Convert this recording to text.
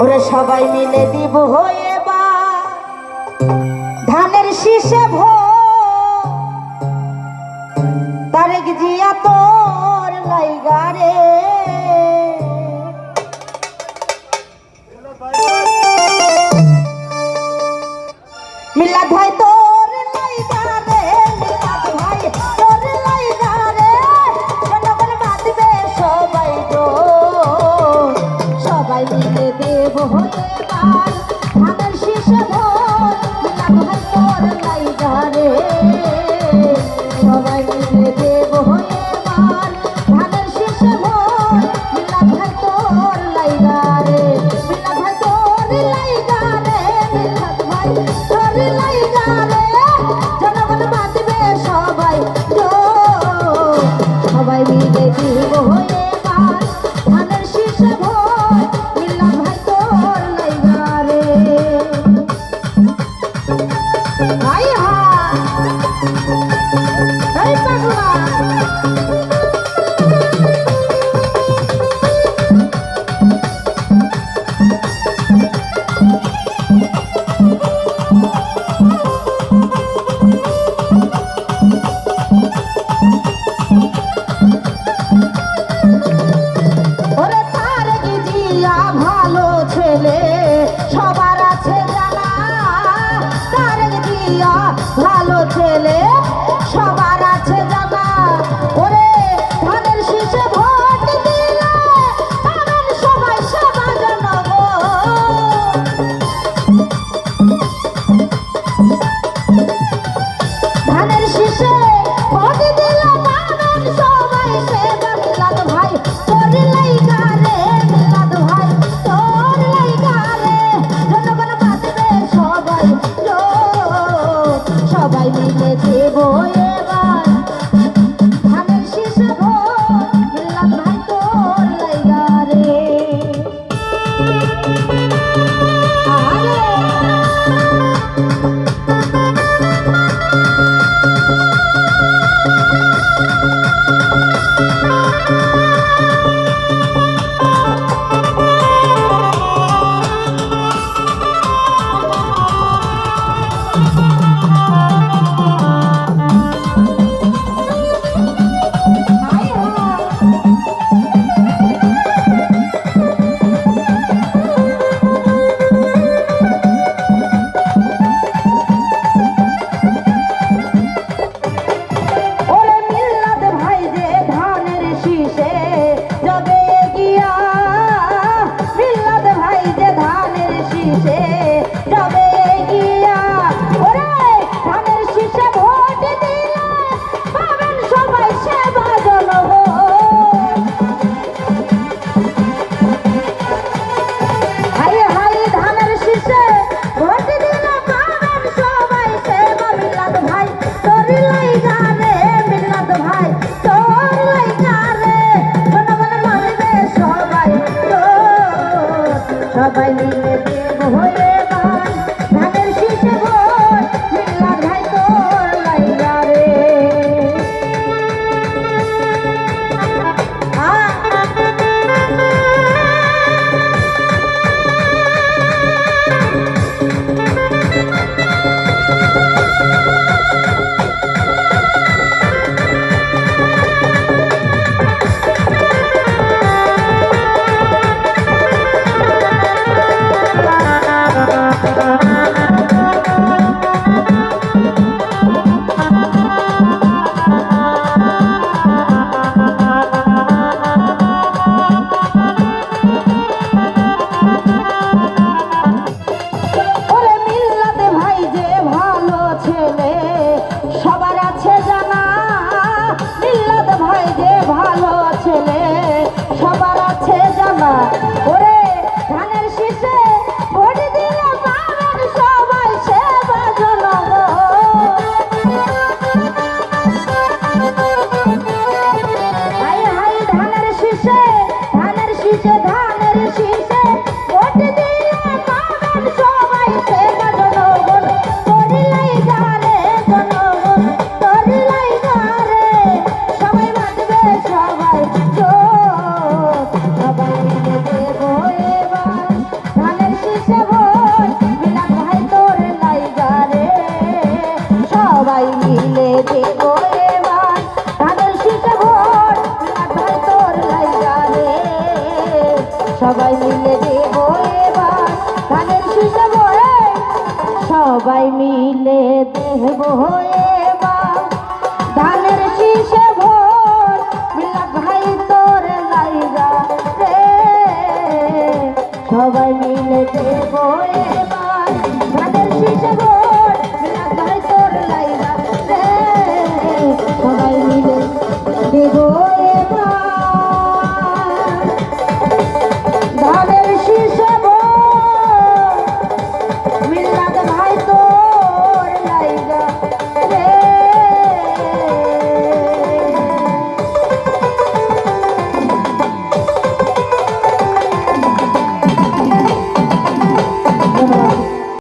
ওরা সবাই মিলে দিব হয়ে বা। ধানের শীষে ভো তারেক জিয়া তো লাল ভাই सबनी में देव होए भाई Thank you. সবাই মিলে দেব এবার। ধানের শীষে ভোট মিলাদ ভাই তোর লাইগা রে। সবাই মিলে দেব ধানের শীষে মিলাদ ভাই তোর লাইগা রে। সবাই মিলে দেব